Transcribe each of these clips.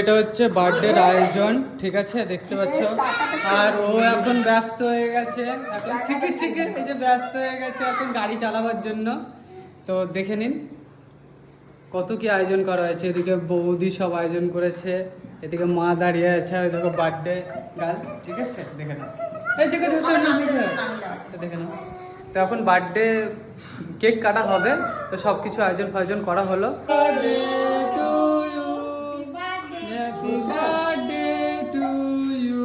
এটা হচ্ছে বার্থডের আয়োজন, ঠিক আছে? দেখতে পাচ্ছ? আর ও এখন ব্যস্ত হয়ে গেছে। এখন ছিকে ছিকে, এই যে ব্যস্ত হয়ে গেছে, এখন গাড়ি চালাবার জন্য। তো দেখে নিন, কত কি আয়োজন করা হয়েছে। এদিকে বৌদি সব আয়োজন করেছে, এদিকে মা দাঁড়িয়ে আছে, ওই দেখো বার্থডে গাল ঠিক আছে? দেখে নাও। এই দেখে দেখে নাও। তো এখন বার্থডে কেক কাটা হবে, তো সব কিছু আয়োজন ফায়োজন করা হলো। Happy birthday to you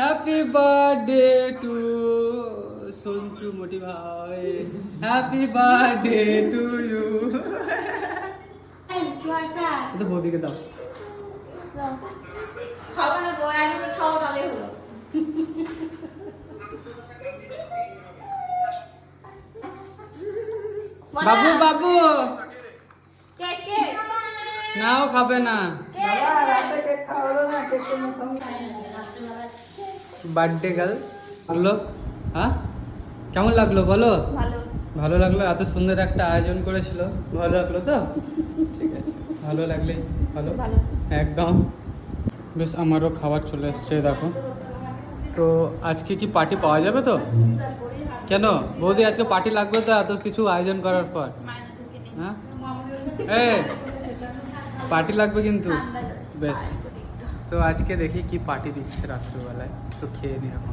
happy birthday to Sanchu মোটি ভাই হ্যাপি বার্থডে টু ইউ তো বৌদিকে দাও। খাব না গো একদিন খাওয়া তাহলে হলো। বাবু বাবু। কে কে? নাও খাবে না। বার্থডে গার্ল লাগল হ্যাঁ? কেমন লাগল বলো? ভালো। ভালো লাগল? এত সুন্দর একটা আয়োজন করেছিল। ভালো লাগল তো? ঠিক আছে। ভালো লাগলে ভালো। ভালো। একদম। বেশ আমারও খাবার চলে এসছে দেখো। তো আজকে কি পার্টি পাওয়া যাবে তো? কেন? বৌদি আজকে পার্টি লাগবে তো এত কিছু আয়োজন করার পর? হ্যাঁ? পার্টি লাগবে কিন্তু বেশ তো আজকে দেখি কি পার্টি দিচ্ছে রাত্রিবেলায় তো খেয়ে নি এখন